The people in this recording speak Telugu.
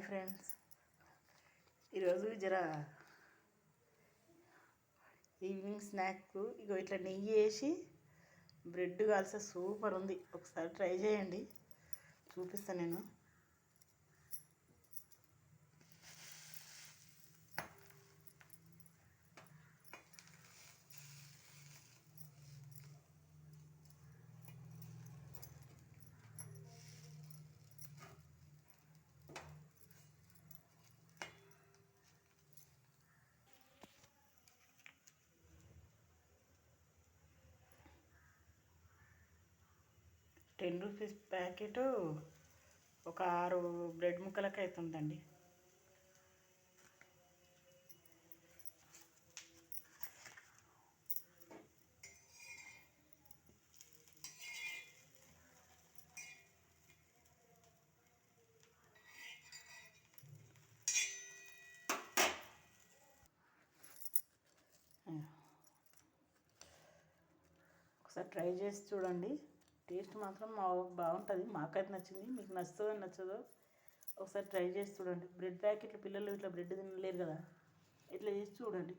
Hi friends. ఈరోజు జర ఈవినింగ్ స్నాక్ ఇగో ఇట్లా నెయ్యి వేసి బ్రెడ్ కాల్స్తే సూపర్ ఉంది. ఒకసారి ట్రై చేయండి. చూపిస్తాను నేను. టెన్ రూపీస్ ప్యాకెట్ ఒక ఆరు బ్రెడ్ ముక్కలకి అవుతుందండి ఒకసారి ట్రై చేసి చూడండి. టేస్ట్ మాత్రం మా బాగుంటుంది. మాకైతే నచ్చింది. మీకు నచ్చుతుందో నచ్చదో ఒకసారి ట్రై చేసి చూడండి. బ్రెడ్ ప్యాకెట్లు పిల్లలు ఇట్లా బ్రెడ్ తినలేరు కదా. ఇట్లా చేసి చూడండి.